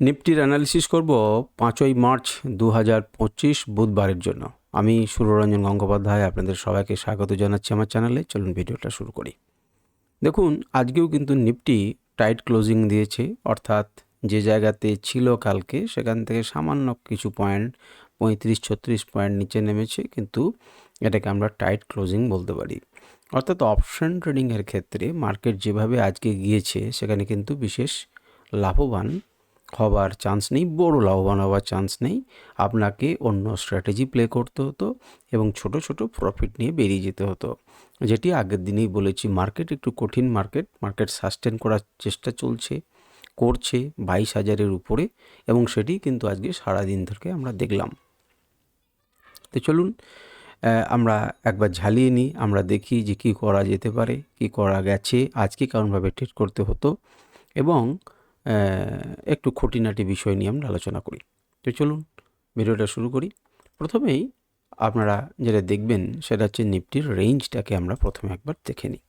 নিফটির analysis করব পাঁচই March দু হাজার পঁচিশ বুধবারের জন্য। আমি সুররঞ্জন গঙ্গোপাধ্যায়, আপনাদের সবাইকে স্বাগত জানাচ্ছি আমার চ্যানেলে চলুন ভিডিওটা শুরু করি। দেখুন, আজকেও কিন্তু নিফটি টাইট ক্লোজিং দিয়েছে, অর্থাৎ যে জায়গাতে ছিল কালকে, সেখান থেকে সামান্য কিছু পয়েন্ট পঁয়ত্রিশ, ছত্রিশ পয়েন্ট নিচে নেমেছে, কিন্তু এটাকে আমরা টাইট ক্লোজিং বলতে পারি। অর্থাৎ অপশন ট্রেডিংয়ের ক্ষেত্রে মার্কেট যেভাবে আজকে গিয়েছে, সেখানে কিন্তু বিশেষ লাভবান হবার চান্স নেই, বড় লাভবান হওয়ার চান্স নেই। আপনাকে অন্য স্ট্র্যাটেজি প্লে করতে হতো এবং ছোট ছোট প্রফিট নিয়ে বেরিয়ে যেতে হতো। যেটি আগের দিনেই বলেছি মার্কেট একটু কঠিন মার্কেট মার্কেট সাস্টেন করার চেষ্টা চলছে, করছে বাইশ হাজারের উপরে এবং সেটি কিন্তু আজকে সারাদিন থেকে আমরা দেখলাম। তো চলুন আমরা একবার ঝালিয়ে নিই, আমরা দেখি যে কী করা যেতে পারে, কি করা গেছে, আজকে কেমনভাবে ট্রিট করতে হতো এবং একটু খুঁটিনাটি বিষয় নিয়ে আমরা আলোচনা করি। তো চলুন ভিডিওটা শুরু করি। প্রথমেই আপনারা যেটা দেখবেন সেটা হচ্ছে নিফটির রেঞ্জটাকে আমরা প্রথমে একবার দেখে নিই।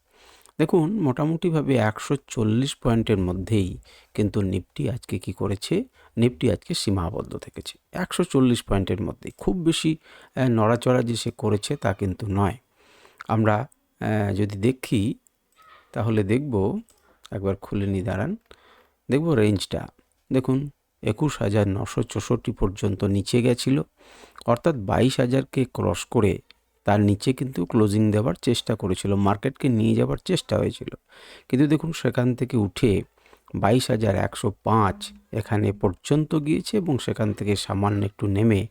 দেখুন, মোটামুটিভাবে একশো চল্লিশ পয়েন্টের মধ্যেই কিন্তু নিফটি আজকে কি করেছে? নিফটি আজকে সীমাবদ্ধ থেকেছে। একশো চল্লিশ পয়েন্টের মধ্যেই। খুব বেশি নড়াচড়া যে সে করেছে তা কিন্তু নয়। আমরা যদি দেখি, তাহলে দেখব, একবার খুলে নি দাঁড়ান। দেখব রেঞ্জটা দেখুন, একুশ হাজার নশো চৌষট্টি পর্যন্ত নিচে গেছিল। অর্থাৎ বাইশ হাজারকে ক্রস করে তার নিচে কিন্তু ক্লোজিং দেওয়ার চেষ্টা করেছিল মার্কেটকে নিয়ে যাওয়ার চেষ্টা হয়েছিল। কিন্তু দেখুন, সেখান থেকে উঠে বাইশ হাজার একশো পাঁচ এখানে পর্যন্ত গিয়েছে এবং সেখান থেকে সামান্য একটু নেমে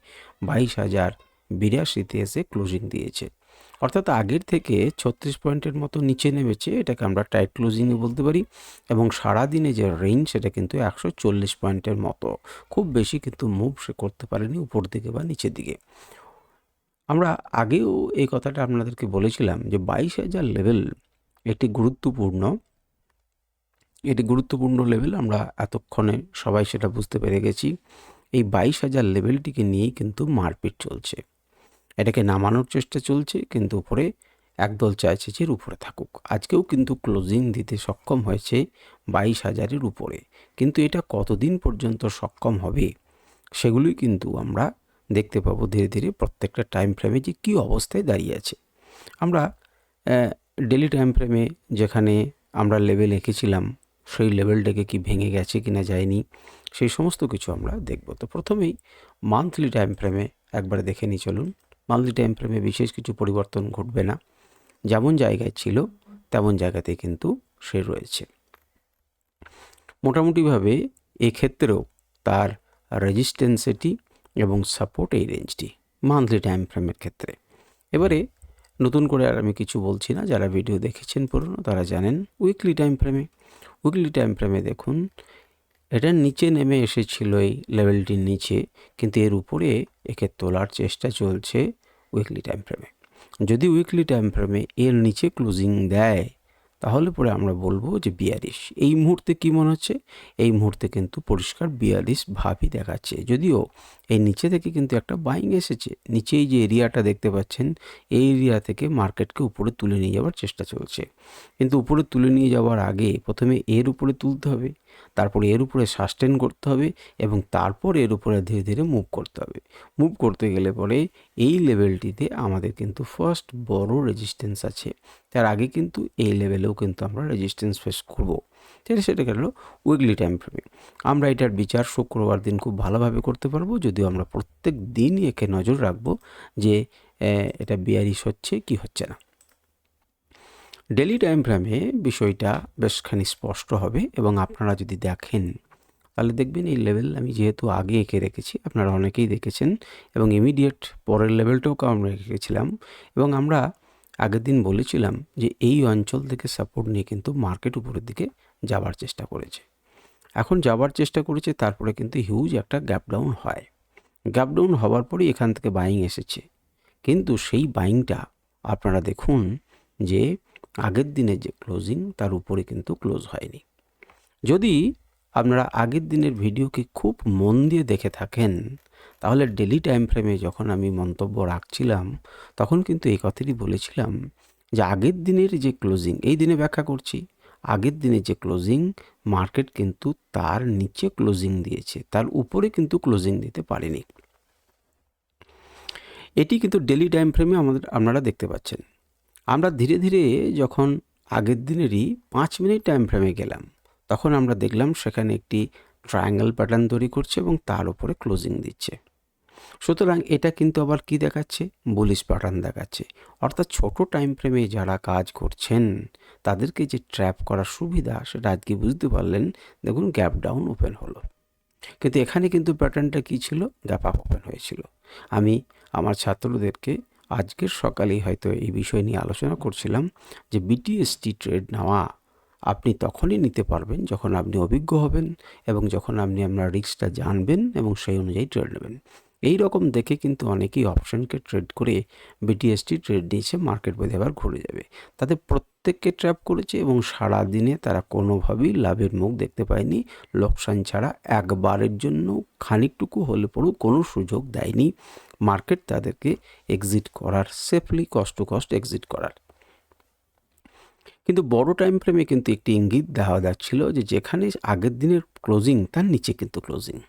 বাইশ হাজার বিরাশিতে এসে ক্লোজিং দিয়েছে। অর্থাৎ আগের থেকে ছত্রিশ পয়েন্টের মতো নিচে নেমেছে, এটাকে আমরা টাইট ক্লোজিংয়ে বলতে পারি, এবং সারাদিনে যে রেঞ্জ সেটা কিন্তু একশো চল্লিশ পয়েন্টের মতো। খুব বেশি কিন্তু মুভ সে করতে পারেনি উপর দিকে বা নিচের দিকে। আমরা আগেও এই কথাটা আপনাদেরকে বলেছিলাম যে বাইশ হাজার লেভেল একটি গুরুত্বপূর্ণ। এটি গুরুত্বপূর্ণ লেভেল আমরা এতক্ষণে সবাই সেটা বুঝতে পেরে গেছি। এই বাইশ হাজার লেভেলটিকে নিয়েই কিন্তু মারপিট চলছে। এটাকে নামানোর চেষ্টা চলছে, কিন্তু উপরে একদল চাইছে যে উপরে থাকুক। আজকেও কিন্তু ক্লোজিং দিতে সক্ষম হয়েছে বাইশ হাজারের উপরে। কিন্তু এটা কতদিন পর্যন্ত সক্ষম হবে, সেগুলোই কিন্তু আমরা দেখতে পাবো ধীরে ধীরে প্রত্যেকটা টাইম ফ্রেমে যে কী অবস্থায় দাঁড়িয়ে আছে। আমরা ডেলি টাইম ফ্রেমে যেখানে আমরা লেভেল এঁকেছিলাম, সেই লেভেলটাকে কি ভেঙে গেছে কি না যায়নি, সেই সমস্ত কিছু আমরা দেখব। তো প্রথমেই মান্থলি টাইম ফ্রেমে একবার দেখে নিই, চলুন। মান্থলি টাইম ফ্রেমে বিশেষ কিছু পরিবর্তন ঘটবে না। যেমন জায়গায় ছিল, তেমন জায়গাতে কিন্তু সে রয়েছে। মোটামুটিভাবে এক্ষেত্রেও তার রেজিস্ট্যান্স এটি এবং সাপোর্ট এই রেঞ্জটি মান্থলি টাইম ফ্রেমের ক্ষেত্রে। এবারে নতুন করে আর আমি কিছু বলছি না, যারা ভিডিও দেখেছেন পুরনো তারা জানেন উইকলি টাইম ফ্রেমে উইকলি টাইম ফ্রেমে দেখুন এটার নিচে নেমে এসেছিল এই লেভেলটির নিচে, কিন্তু এর উপরে একে তোলার চেষ্টা চলছে উইকলি টাইম ফ্রেমে। যদি উইকলি টাইম ফ্রেমে এর নিচে ক্লোজিং দেয়, তাহলে পরে আমরা বলব যে বিয়াল্লিশ। এই মুহূর্তে কি মনে হচ্ছে? এই মুহূর্তে কিন্তু পরিষ্কার বিয়াল্লিশ ভাবই দেখাচ্ছে। যদিও এই নিচে থেকে কিন্তু একটা বাইং এসেছে নিচে এই যে এরিয়াটা দেখতে পাচ্ছেন, এই এরিয়া থেকে মার্কেটকে উপরে তুলে নিয়ে যাওয়ার চেষ্টা চলছে। কিন্তু উপরে তুলে নিয়ে যাওয়ার আগে প্রথমে এর উপরে তুলতে হবে। তারপরে এর উপরে সাস্টেন করতে হবে এবং তারপর এর উপরে ধীরে ধীরে মুভ করতে হবে। মুভ করতে গেলে পরে এই লেভেলটিতে আমাদের কিন্তু ফার্স্ট বড় রেজিস্ট্যান্স আছে। তার আগে কিন্তু এই লেভেলেও কিন্তু আমরা রেজিস্ট্যান্স ফেস করব। আছে সেটা গেল উইকলি টাইম ফ্রেমে আমরা এটার বিচার শুক্রবার দিন খুব ভালোভাবে করতে পারব। যদিও আমরা প্রত্যেক দিনই একে নজর রাখব যে এটা বিয়ারিশ হচ্ছে কি হচ্ছে না। ডেলি টাইম ফ্রেমে বিষয়টা বেশখানি স্পষ্ট হবে এবং আপনারা যদি দেখেন, তাহলে দেখবেন এই লেভেল আমি যেহেতু আগে এঁকে রেখেছি, আপনারা অনেকেই দেখেছেন এবং ইমিডিয়েট পরের লেভেলটাও আমরা রেখেছিলাম এবং আমরা আগের দিন বলেছিলাম যে এই অঞ্চল থেকে সাপোর্ট নিয়ে কিন্তু মার্কেট উপরের দিকে যাবার চেষ্টা করেছে। এখন যাবার চেষ্টা করেছে, তারপরে কিন্তু হিউজ একটা গ্যাপ ডাউন হয়। গ্যাপ ডাউন হওয়ার পরেই এখান থেকে বাইং এসেছে। কিন্তু সেই বাইংটা আপনারা দেখুন যে আগের দিনের যে ক্লোজিং তার উপরে কিন্তু ক্লোজ হয়নি। যদি আপনারা আগের দিনের ভিডিওকে খুব মন দিয়ে দেখে থাকেন, তাহলে ডেলি টাইম ফ্রেমে যখন আমি মন্তব্য রাখছিলাম, তখন কিন্তু এই কথাটি বলেছিলাম যে আগের দিনের যে ক্লোজিং এই দিনে ব্যাখ্যা করছি, আগের দিনে যে ক্লোজিং মার্কেট কিন্তু তার নিচে ক্লোজিং দিয়েছে, তার উপরে কিন্তু ক্লোজিং দিতে পারেনি। এটি কিন্তু ডেলি টাইম ফ্রেমে আমাদের, আপনারা দেখতে পাচ্ছেন। আমরা ধীরে ধীরে যখন আগের দিনেরই পাঁচ মিনিট টাইম ফ্রেমে গেলাম, তখন আমরা দেখলাম সেখানে একটি ট্রায়াঙ্গেল প্যাটার্ন তৈরি করছে এবং তার উপরে ক্লোজিং দিচ্ছে। সুতরাং এটা কিন্তু আবার কি দেখাচ্ছে? বুলিশ প্যাটার্ন দেখাচ্ছে। অর্থাৎ ছোট টাইম ফ্রেমে যারা কাজ করছেন, তাদেরকে যে ট্র্যাপ করার সুবিধা, সেটা আজকে বুঝতে পারলেন। দেখুন গ্যাপ ডাউন ওপেন হলো। কিন্তু এখানে কিন্তু প্যাটার্নটা কী ছিল? গ্যাপ আপ ওপেন হয়েছিল। আমি আমার ছাত্রদেরকে আজকের সকালেই হয়তো এই বিষয় নিয়ে আলোচনা করছিলাম যে বিটিএসটি ট্রেড নেওয়া আপনি তখনই নিতে পারবেন যখন আপনি অভিজ্ঞ হবেন এবং যখন আপনি আপনার রিস্কটা জানবেন এবং সেই অনুযায়ী ট্রেড নেবেন। এই রকম দেখে কিন্তু অনেকেই অপশনকে ট্রেড করে বিটিএসটি ট্রেড নিয়েছে মার্কেট বেঁধে আবার ঘুরে যাবে। তাদের প্রত্যেককে ট্র্যাপ করেছে এবং সারা দিনে তারা কোনোভাবেই লাভের মুখ দেখতে পায়নি। লোকসান ছাড়া একবারের জন্য খানিকটুকু হলে পরেও কোনো সুযোগ দেয়নি। মার্কেট তাদেরকে এক্সিট করার সেফলি কস্ট কষ্ট কষ্ট এক্সিট করার। কিন্তু বড় টাইম ফ্রেমে কিন্তু একটি ইঙ্গিত দেওয়া যাচ্ছিল যে যেখানে আগের দিনের ক্লোজিং তার নিচে কিন্তু ক্লোজিং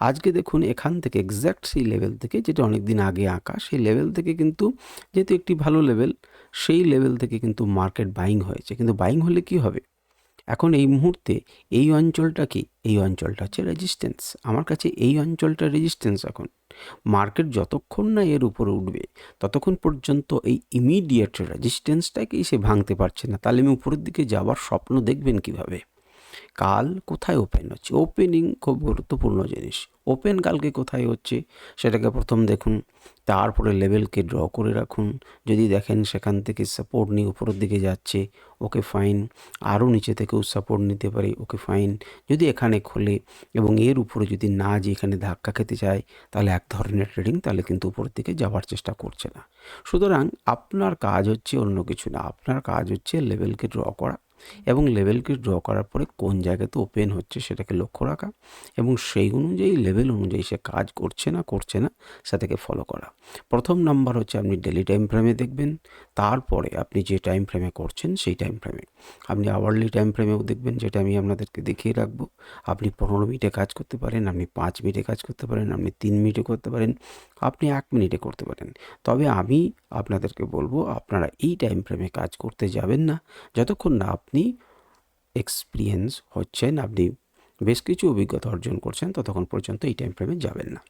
আজকে দেখুন এখান থেকে এক্স্যাক্ট সেই লেভেল থেকে, যেটা অনেক দিন আগে আঁকা, সেই লেভেল থেকে কিন্তু যেহেতু একটি ভালো লেভেল সেই লেভেল থেকে কিন্তু মার্কেট বাইং হয়েছে। কিন্তু বাইং হলে কি হবে? এখন এই মুহূর্তে এই অঞ্চলটা কি? এই অঞ্চলটা হচ্ছে রেজিস্ট্যান্স আমার কাছে এই অঞ্চলটা রেজিস্ট্যান্স এখন। মার্কেট যতক্ষণ না এর উপরে উঠবে, ততক্ষণ পর্যন্ত এই ইমিডিয়েট রেজিস্ট্যান্সটাকেই সে ভাঙতে পারছে না। তাহলে আমি উপরের দিকে যাওয়ার স্বপ্ন দেখবেন কীভাবে? কাল কোথায় ওপেন হচ্ছে? ওপেনিং খুব গুরুত্বপূর্ণ জিনিস। ওপেন কালকে কোথায় হচ্ছে? সেটাকে প্রথম দেখুন, তারপরে লেভেলকে ড্র করে রাখুন। যদি দেখেন সেখান থেকে সাপোর্ট নিয়ে উপরের দিকে যাচ্ছে, ওকে ফাইন আরও নিচে থেকেও সাপোর্ট নিতে পারে, ওকে ফাইন যদি এখানে খোলে এবং এর উপরে যদি না যে এখানে ধাক্কা খেতে চায়, তাহলে এক ধরনের ট্রেডিং তাহলে কিন্তু উপরের দিকে যাওয়ার চেষ্টা করছে না। সুতরাং আপনার কাজ হচ্ছে অন্য কিছু না, আপনার কাজ হচ্ছে লেভেলকে ড্র করা। এবং লেভেলকে ড্র করার পরে কোন জায়গাতে ওপেন হচ্ছে সেটাকে লক্ষ্য রাখা এবং সেই অনুযায়ী লেভেল অনুযায়ী সে কাজ করছে না করছে না, সেটাকে ফলো করা। প্রথম নাম্বার হচ্ছে আপনি ডেলি টাইম ফ্রেমে দেখবেন, তারপরে আপনি যে টাইম ফ্রেমে করছেন সেই টাইম ফ্রেমে আপনি আওয়ারলি টাইম ফ্রেমেও দেখবেন, যেটা আমি আপনাদেরকে দেখিয়ে রাখব। আপনি পনেরো মিনিটে কাজ করতে পারেন, আপনি পাঁচ মিনিটে কাজ করতে পারেন, আপনি তিন মিনিটে করতে পারেন, আপনি এক মিনিটে করতে পারেন। তবে আমি আপনাদেরকে বলব, আপনারা এই টাইম ফ্রেমে কাজ করতে যাবেন না। যতক্ষণ না আপনি এক্সপিরিয়েন্স হচ্ছেন, আপনি বেশ কিছু অভিজ্ঞতা অর্জন করছেন, ততক্ষণ পর্যন্ত এই টাইম ফ্রেমে যাবেন না।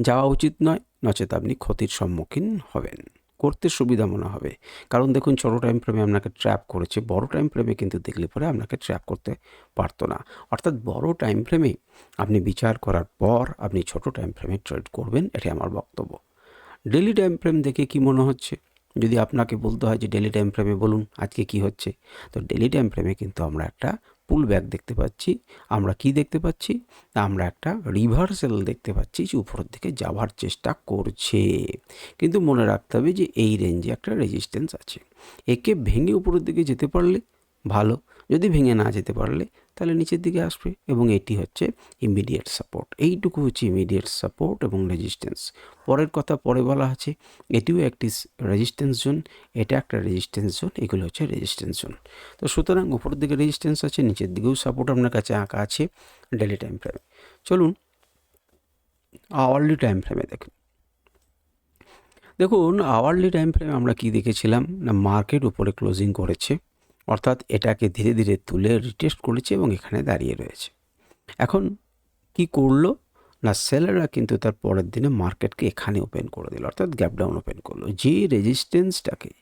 যাওয়া উচিত নয়, নচেত আপনি ক্ষতির সম্মুখীন হবেন। করতে সুবিধা মনে হবে। কারণ দেখুন, ছোটো টাইম ফ্রেমে আপনাকে ট্র্যাপ করেছে, বড় টাইম ফ্রেমে কিন্তু দেখলে পরে আপনাকে ট্র্যাপ করতে পারতো না। অর্থাৎ বড় টাইম ফ্রেমে আপনি বিচার করার পর আপনি ছোট টাইম ফ্রেমে ট্রেড করবেন, এটাই আমার বক্তব্য। ডেলি টাইম ফ্রেম দেখে কি মনে হচ্ছে? যদি আপনাকে বলতে হয় যে ডেলি টাইম ফ্রেমে বলুন, আজকে কি হচ্ছে? তো ডেলি টাইম ফ্রেমে কিন্তু আমরা একটা পুল ব্যাক দেখতে পাচ্ছি। আমরা কি দেখতে পাচ্ছি? আমরা একটা রিভার্সেল দেখতে পাচ্ছি যে উপরের দিকে যাওয়ার চেষ্টা করছে। কিন্তু মনে রাখতে হবে যে এই রেঞ্জে একটা রেজিস্ট্যান্স আছে। একে ভেঙে উপরের দিকে যেতে পারলে ভালো, যদি ভেঙে না যেতে পারলে তাহলে নিচের দিকে আসবে এবং এটি হচ্ছে ইমিডিয়েট সাপোর্ট এইটুকু হচ্ছে ইমিডিয়েট সাপোর্ট এবং রেজিস্ট্যান্স পরের কথা পরে বলা আছে, এটিও একটি রেজিস্ট্যান্স জোন এটা একটা রেজিস্ট্যান্স জোন এগুলো হচ্ছে রেজিস্ট্যান্স জোন তো সুতরাং উপরের দিকে রেজিস্ট্যান্স আছে, নিচের দিকেও সাপোর্ট আপনার কাছে আঁকা আছে ডেলি টাইম ফ্রেমে চলুন আওয়ারলি টাইম ফ্রেমে দেখুন। দেখুন আওয়ারলি টাইম ফ্রেমে আমরা কি দেখেছিলাম? না মার্কেট উপরে ক্লোজিং করেছে। অর্থাৎ এটাকে ধীরে ধীরে তুলে রিটেস্ট করেছে এবং এখানে দাঁড়িয়ে রয়েছে। এখন কি করল? না সেলাররা কিন্তু তার পরের দিনে মার্কেটকে এখানে ওপেন করে দিল, অর্থাৎ গ্যাপ ডাউন ওপেন করল। যে রেজিস্ট্যান্সটাকে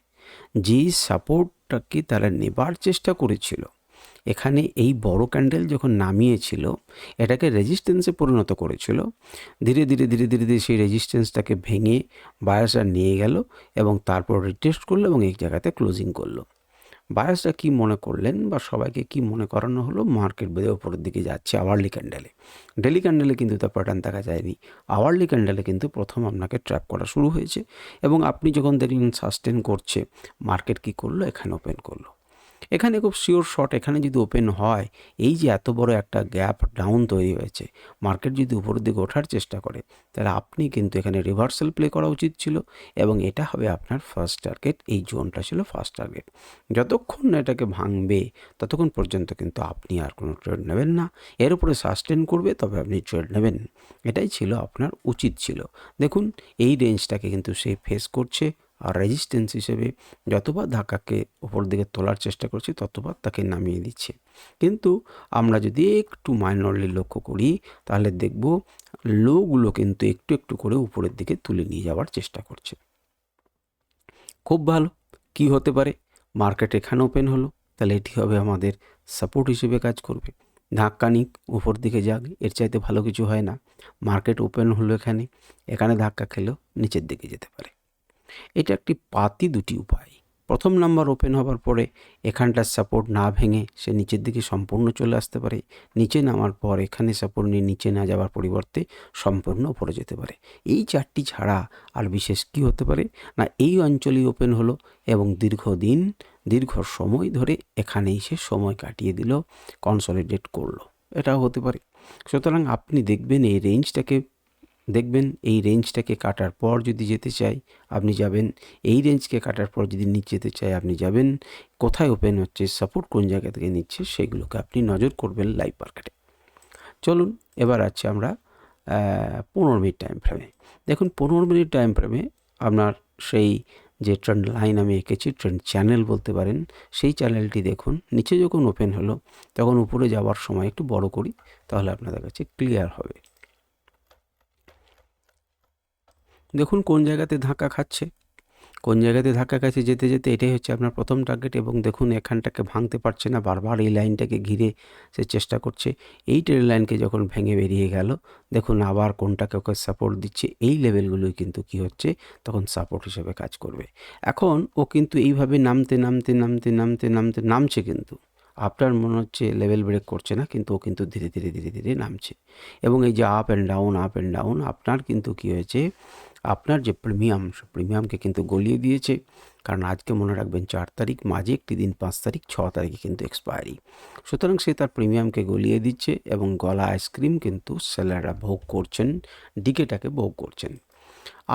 যে সাপোর্টটাকে তারা নেবার চেষ্টা করেছিল, এখানে এই বড় ক্যান্ডেল যখন নামিয়েছিল, এটাকে রেজিস্ট্যান্সে পরিণত করেছিল, ধীরে ধীরে ধীরে ধীরে ধীরে সেই রেজিস্ট্যান্সটাকে ভেঙে বায়াসরা নিয়ে গেল এবং তারপর রিটেস্ট করল এবং এক জায়গাতে ক্লোজিং করল। বায়াসরা কি মনে করলেন বা সবাইকে কি মনে করানো হলো? মার্কেট বেঁধে ওপরের দিকে যাচ্ছে আওয়ারলি ক্যান্ডেলে ডেলি ক্যান্ডেলে কিন্তু তার প্যাটার্ন দেখা যায়নি। আওয়ারলি ক্যান্ডেলে কিন্তু প্রথম আপনাকে ট্র্যাপ করা শুরু হয়েছে এবং আপনি যখন দেখলেন সাস্টেন করছে মার্কেট কি করল? এখানে ওপেন করল। এখানে খুব শিওর শট এখানে যদি ওপেন হয়, এই যে এত বড় একটা গ্যাপ ডাউন তৈরি হয়েছে মার্কেট যদি উপরের দিকে ওঠার চেষ্টা করে, তাহলে আপনি কিন্তু এখানে রিভার্সাল প্লে করা উচিত ছিল এবং এটা হবে আপনার ফার্স্ট টার্গেট এই জোনটা ছিল ফার্স্ট টার্গেট যতক্ষণ না এটাকে ভাঙবে, ততক্ষণ পর্যন্ত কিন্তু আপনি আর কোনো ট্রেড নেবেন না। এর উপরে সাস্টেন করবে, তবে আপনি ট্রেড নেবেন। এটাই ছিল আপনার উচিত ছিল। দেখুন, এই রেঞ্জটাকে কিন্তু সে ফেস করছে। আর রেজিস্ট্যান্স হিসেবে যতবার ধাক্কাকে ওপর দিকে তোলার চেষ্টা করছি, ততবার তাকে নামিয়ে দিচ্ছে। কিন্তু আমরা যদি একটু মাইনরলি লক্ষ্য করি, তাহলে দেখব লোগুলো কিন্তু একটু একটু করে উপরের দিকে তুলে নিয়ে যাওয়ার চেষ্টা করছে। খুব ভালো। কি হতে পারে? মার্কেট এখানে ওপেন হলো। তাহলে এটি হবে আমাদের সাপোর্ট হিসেবে কাজ করবে। ধাক্কা নিক, উপর দিকে যাক, এর চাইতে ভালো কিছু হয় না। মার্কেট ওপেন হলো এখানে। এখানে ধাক্কা খেলেও নিচের দিকে যেতে পারে। এটা একটি পাতি দুটি উপায়। প্রথম নাম্বার ওপেন হবার পরে এখানটার সাপোর্ট না ভেঙে সে নিচের দিকে সম্পূর্ণ চলে আসতে পারে। নিচে নামার পর এখানে সাপোর্ট নিয়ে নিচে না যাওয়ার পরিবর্তে সম্পূর্ণ উপরে যেতে পারে। এই চারটি ছাড়া আর বিশেষ কি হতে পারে? না, এই অঞ্চলেই ওপেন হলো এবং দীর্ঘদিন, দীর্ঘ সময় ধরে এখানেই সে সময় কাটিয়ে দিল কনসলিডেট করল। এটাও হতে পারে। সুতরাং আপনি দেখবেন এই রেঞ্জটাকে দেখবেন এই রেঞ্জটাকে কাটার পর যদি যেতে চাই, আপনি যাবেন। এই রেঞ্জকে কাটার পর যদি নিচে যেতে চাই, আপনি যাবেন। কোথায় ওপেন হচ্ছে সাপোর্ট কোন জায়গা থেকে নিচ্ছে, সেগুলোকে আপনি নজর করবেন লাইভ মার্কেটে চলুন, এবার আছে আমরা পনেরো মিনিট টাইম ফ্রেমে দেখুন, পনেরো মিনিট টাইম ফ্রেমে আপনার সেই যে ট্রেন্ড লাইন আমি এঁকেছি ট্রেন্ড চ্যানেল বলতে পারেন, সেই চ্যানেলটি দেখুন। নিচে যখন ওপেন হলো, তখন উপরে যাওয়ার সময় একটু বড় করি, তাহলে আপনাদের কাছে ক্লিয়ার হবে। দেখুন কোন জায়গাতে ধাক্কা খাচ্ছে। কোন জায়গাতে ধাক্কা খাচ্ছে যেতে যেতে এটাই হচ্ছে আপনার প্রথম টার্গেট এবং দেখুন এখানটাকে ভাঙতে পারছে না, বারবার এই লাইনটাকে ঘিরে সে চেষ্টা করছে। এই ট্রেন লাইনকে যখন ভেঙে বেরিয়ে গেল, দেখুন আবার কোনটাকে ওকে সাপোর্ট দিচ্ছে, এই লেভেলগুলোই কিন্তু কি হচ্ছে, তখন সাপোর্ট হিসেবে কাজ করবে। এখন ও কিন্তু এইভাবে নামতে নামতে নামতে নামতে নামতে, নামছে কিন্তু। আপনার মনে হচ্ছে লেভেল ব্রেক করছে না, কিন্তু ও কিন্তু ধীরে ধীরে ধীরে ধীরে নামছে। এবং এই যে up and down up and down আপনার কিন্তু কী হয়েছে? আপনার যে প্রিমিয়াম প্রিমিয়ামকে কিন্তু গলিয়ে দিয়েছে। কারণ আজকে মনে রাখবেন চার তারিখ, মাঝে একটি দিন, পাঁচ তারিখ, ছ তারিখে কিন্তু এক্সপায়ারি সুতরাং সে তার প্রিমিয়ামকে গলিয়ে দিচ্ছে এবং গলা আইসক্রিম কিন্তু সেলাররা ভোগ করছেন ডিকেটাকে ভোগ করছেন।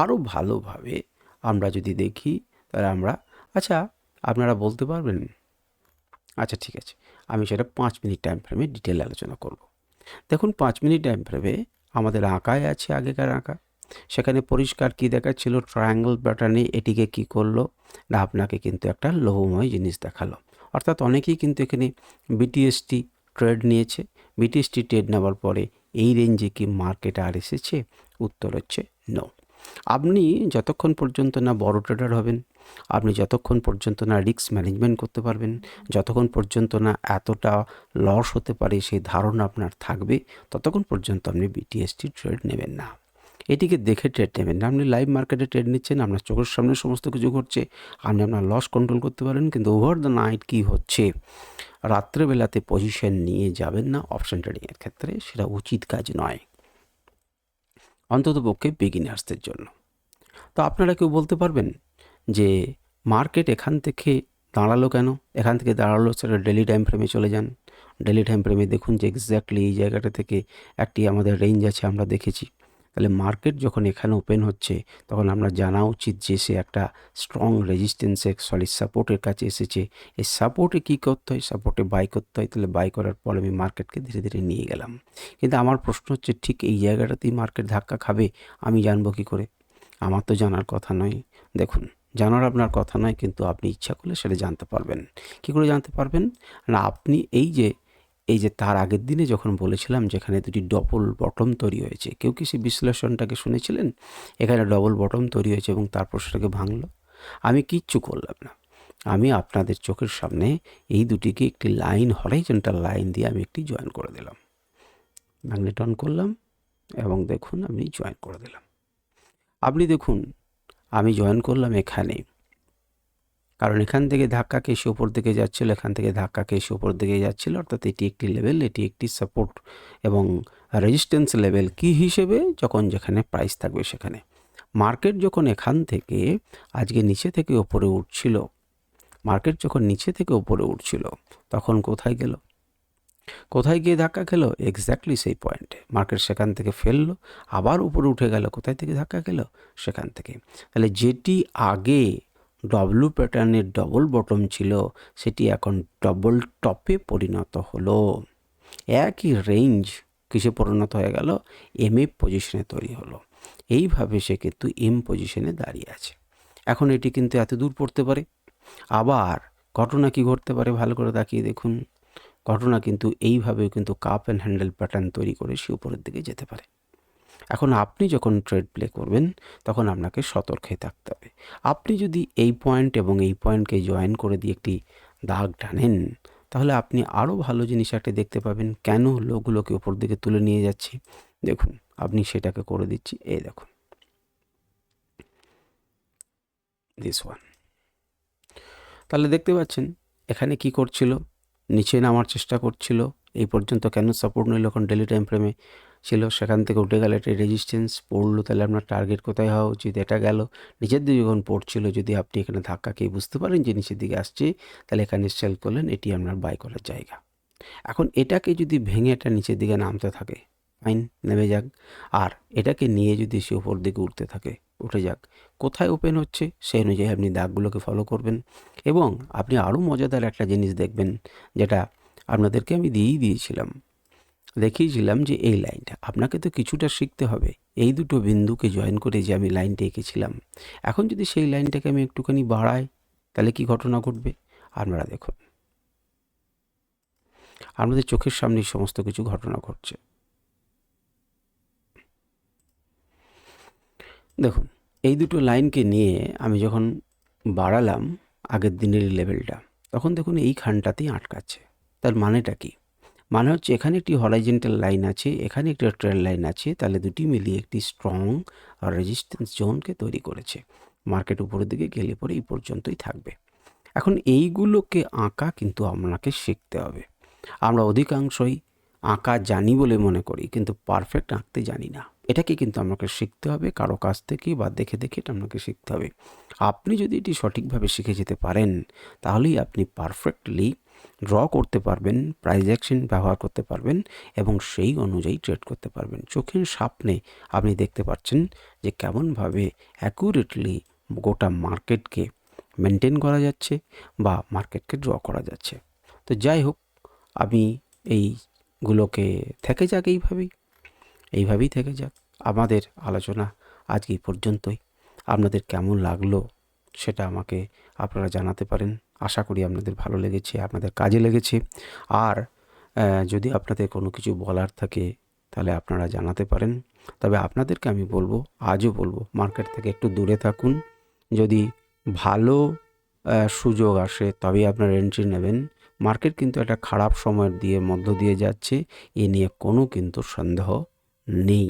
আরও ভালোভাবে আমরা যদি দেখি, তাহলে আমরা আচ্ছা আপনারা বলতে পারবেন আচ্ছা ঠিক আছে। আমি সেটা পাঁচ মিনিট টাইম ফ্রেমে ডিটেল আলোচনা করব। দেখুন, পাঁচ মিনিট টাইম ফ্রেমে আমাদের আঁকায় আছে আগেকার আঁকা। সেখানে পরিষ্কার কি দেখাচ্ছিল? ট্রায়াঙ্গেল প্যাটার্নে এটিকে কি করল? না, আপনাকে কিন্তু একটা লোহময় জিনিস দেখাল। অর্থাৎ অনেকেই কিন্তু এখানে বিটিএসটি ট্রেড নিয়েছে। বিটিএসটি ট্রেড নেওয়ার পরে এই রেঞ্জে কি মার্কেট আর এসেছে? উত্তর হচ্ছে নো আপনি যতক্ষণ পর্যন্ত না বড় ট্রেডার হবেন আপনি যতক্ষণ পর্যন্ত না রিস্ক ম্যানেজমেন্ট করতে পারবেন, যতক্ষণ পর্যন্ত না এতটা লস হতে পারে সেই ধারণা আপনার থাকবে, ততক্ষণ পর্যন্ত আপনি বিটিএসটি ট্রেড নেবেন না। এটিকে দেখে ট্রেড নেবেন না। আপনি লাইভ মার্কেটে ট্রেড নিচ্ছেন, আপনার চোখের সামনে সমস্ত কিছু ঘটছে, আপনি আপনার লস কন্ট্রোল করতে পারেন, কিন্তু ওভার দ্য নাইট কী হচ্ছে? রাত্রেবেলাতে পজিশন নিয়ে যাবেন না অপশন ট্রেডিংয়ের ক্ষেত্রে সেটা উচিত কাজ নয়। অন্তত পক্ষে বিগিনার্সদের জন্য। তো আপনারা কেউ বলতে পারবেন যে মার্কেট এখান থেকে দাঁড়াল কেন? এখান থেকে দাঁড়াল সেটা ডেলি টাইম ফ্রেমে চলে যান। ডেলি টাইম ফ্রেমে দেখুন যে এক্স্যাক্টলি এই জায়গাটা থেকে একটি আমাদের রেঞ্জ আছে, আমরা দেখেছি। তাহলে মার্কেট যখন এখানে ওপেন হচ্ছে, তখন আমরা জানা উচিত যে সে একটা স্ট্রং রেজিস্ট্যান্সে সরি সাপোর্টের কাছে এসেছে। এই সাপোর্টে কী করতে হয়? সাপোর্টে বাই করতে হয়। তাহলে বাই করার পর আমি মার্কেটকে ধীরে ধীরে নিয়ে গেলাম। কিন্তু আমার প্রশ্ন হচ্ছে, ঠিক এই জায়গাটাতেই মার্কেট ধাক্কা খাবে? আমি জানব কী করে? আমার তো জানার কথা নয়। দেখুন জানার আপনার কথা নয়, কিন্তু আপনি ইচ্ছা করলে সেটা জানতে পারবেন। কী করে জানতে পারবেন? না, আপনি এই যে এই যে তার আগের দিনে যখন বলেছিলাম যেখানে দুটি ডবল বটম তৈরি হয়েছে, কেউ কি সেই বিশ্লেষণটাকে শুনেছিলেন? এখানে ডবল বটম তৈরি হয়েছে এবং তারপর সেটাকে ভাঙলো। আমি কিচ্ছু করলাম না। আমি আপনাদের চোখের সামনে এই দুটিকে একটি লাইন হরাইজেন্টাল লাইন দিয়ে আমি একটি জয়েন করে দিলাম। ম্যাগনেট অন করলাম এবং দেখুন আমি জয়েন করে দিলাম। আপনি দেখুন আমি জয়েন করলাম এখানে। কারণ এখান থেকে ধাক্কা এসে ওপর দিকে যাচ্ছিল, এখান থেকে ধাক্কা এসে ওপর দিকে যাচ্ছিল, অর্থাৎ এটি একটি লেভেল, এটি একটি সাপোর্ট এবং রেজিস্ট্যান্স লেভেল কি হিসেবে? যখন যেখানে প্রাইস থাকবে সেখানে। মার্কেট যখন এখান থেকে আজকে নিচে থেকে ওপরে উঠছিল মার্কেট যখন নিচে থেকে ওপরে উঠছিল, তখন কোথায় গেল? কোথায় গিয়ে ধাক্কা খেলো? এক্স্যাক্টলি সেই পয়েন্টে মার্কেট সেখান থেকে ফেলল, আবার উপরে উঠে গেল, কোথায় থেকে ধাক্কা খেলো? সেখান থেকে। তাহলে যেটি আগে ডব্লু প্যাটার্নের ডবল বটম ছিল, সেটি এখন ডবল টপে পরিণত হলো। একই রেঞ্জ কিসে পরিণত হয়ে গেল? এম এ পজিশনে তৈরি হলো। এইভাবে সে কিন্তু এম পজিশনে দাঁড়িয়ে আছে। এখন এটি কিন্তু এত দূর পড়তে পারে। আবার ঘটনা কি ঘটতে পারে? ভালো করে তাকিয়ে দেখুন। ঘটনা কিন্তু এইভাবেও কিন্তু কাপ অ্যান্ড হ্যান্ডেল প্যাটার্ন তৈরি করে সে উপরের দিকে যেতে পারে। এখন আপনি যখন ট্রেড প্লে করবেন, তখন আপনাকে সতর্ক হয়ে থাকতে হবে। আপনি যদি এই পয়েন্ট এবং এই পয়েন্টকে জয়েন করে দিয়ে একটি দাগ টানেন, তাহলে আপনি আরও ভালো জিনিস একটা দেখতে পাবেন। কেন লোকগুলোকে ওপর দিকে তুলে নিয়ে যাচ্ছে? দেখুন, আপনি সেটাকে করে দিচ্ছি, এই দেখুন। দিস ওয়ান তাহলে দেখতে পাচ্ছেন, এখানে কি করছিল? নিচে নামার চেষ্টা করছিল। এই পর্যন্ত কেন সাপোর্ট নিল? এখন ডেলি টাইম ফ্রেমে ছিল, সেখান থেকে উঠে গেলে একটা রেজিস্ট্যান্স পড়ল, তাহলে আপনার টার্গেট কোথায় হওয়া উচিত? এটা গেল। নিচের দিকে যখন পড়ছিল, যদি আপনি এখানে ধাক্কা খেয়ে বুঝতে পারেন যে নিচের দিকে আসছে, তাহলে এখানে সেল করলেন, এটি আপনার বাই করার জায়গা। এখন এটাকে যদি ভেঙে এটা নিচের দিকে নামতে থাকে ফাইন নেমে যাক। আর এটাকে নিয়ে যদি সে উপর দিকে উঠতে থাকে উঠে যাক। কোথায় ওপেন হচ্ছে সেই অনুযায়ী আপনি দাগগুলোকে ফলো করবেন এবং আপনি আরও মজাদার একটা জিনিস দেখবেন, যেটা আপনাদেরকে আমি দিয়েই দিয়েছিলাম। দেখিয়েছিলাম যে এই লাইনটা, আপনাকে তো কিছুটা শিখতে হবে। এই দুটো বিন্দুকে জয়েন করে যে আমি লাইনটা এঁকেছিলাম। এখন যদি সেই লাইনটাকে আমি একটুখানি বাড়াই, তাহলে কি ঘটনা ঘটবে? আপনারা দেখুন। আমাদের চোখের সামনে সমস্ত কিছু ঘটনা ঘটছে। দেখুন, এই দুটো লাইনকে নিয়ে আমি যখন বাড়ালাম আগের দিনের লেভেলটা, তখন দেখুন এই খানটাতেই আটকাচ্ছে। তার মানেটা কি? মানে হচ্ছে এখানে একটি হরাইজেন্টাল লাইন আছে, এখানে একটি ট্রেন লাইন আছে, তাহলে দুটি মিলিয়ে একটি স্ট্রং রেজিস্ট্যান্স জোনকে তৈরি করেছে। মার্কেট উপরের দিকে গেলে পরে এই পর্যন্তই থাকবে। এখন এইগুলোকে আঁকা কিন্তু আপনাকে শিখতে হবে। আমরা অধিকাংশই আঁকা জানি বলে মনে করি, কিন্তু পারফেক্ট আঁকতে জানি না। এটাকে কিন্তু আপনাকে শিখতে হবে, কারও কাছ থেকে বা দেখে দেখে এটা আপনাকে শিখতে হবে। আপনি যদি এটি সঠিকভাবে শিখে যেতে পারেন, তাহলেই আপনি পারফেক্টলি ড্র করতে পারবেন প্রাইজ অ্যাকশন ব্যবহার করতে পারবেন এবং সেই অনুযায়ী ট্রেড করতে পারবেন। চোখের সামনে আপনি দেখতে পাচ্ছেন যে কেমনভাবে অ্যাকুরেটলি গোটা মার্কেটকে মেনটেন করা যাচ্ছে বা মার্কেটকে ড্র করা যাচ্ছে। তো যাই হোক, আমি এইগুলোকে থেকে যাক এইভাবেই। এইভাবেই থেকে যাক। আমাদের আলোচনা আজকে পর্যন্তই। আপনাদের কেমন লাগল সেটা আমাকে আপনারা জানাতে পারেন। আশা করি আপনাদের ভালো লেগেছে, আপনাদের কাজে লেগেছে। আর যদি আপনাদের কোনো কিছু বলার থাকে তাহলে আপনারা জানাতে পারেন। তবে আপনাদেরকে আমি বলব, আজও বলব, মার্কেট থেকে একটু দূরে থাকুন। যদি ভালো সুযোগ আসে তবেই আপনারা এন্ট্রি নেবেন। মার্কেট কিন্তু একটা খারাপ সময়ের দিয়ে মধ্য দিয়ে যাচ্ছে। এ নিয়ে কোনো কিন্তু সন্দেহ নেই।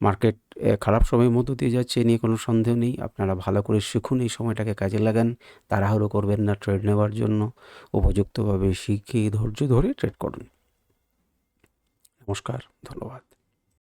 মার্কেট খারাপ সময়ের মধ্য দিয়ে যাচ্ছে নিয়ে কোনো সন্দেহ নেই। আপনারা ভালো করে শিখুন, এই সময়টাকে কাজে লাগান। তাড়াহুড়ো করবেন না, ট্রেড নেওয়ার জন্য। উপযুক্তভাবে শিখে ধৈর্য ধরে ট্রেড করুন। নমস্কার, ধন্যবাদ।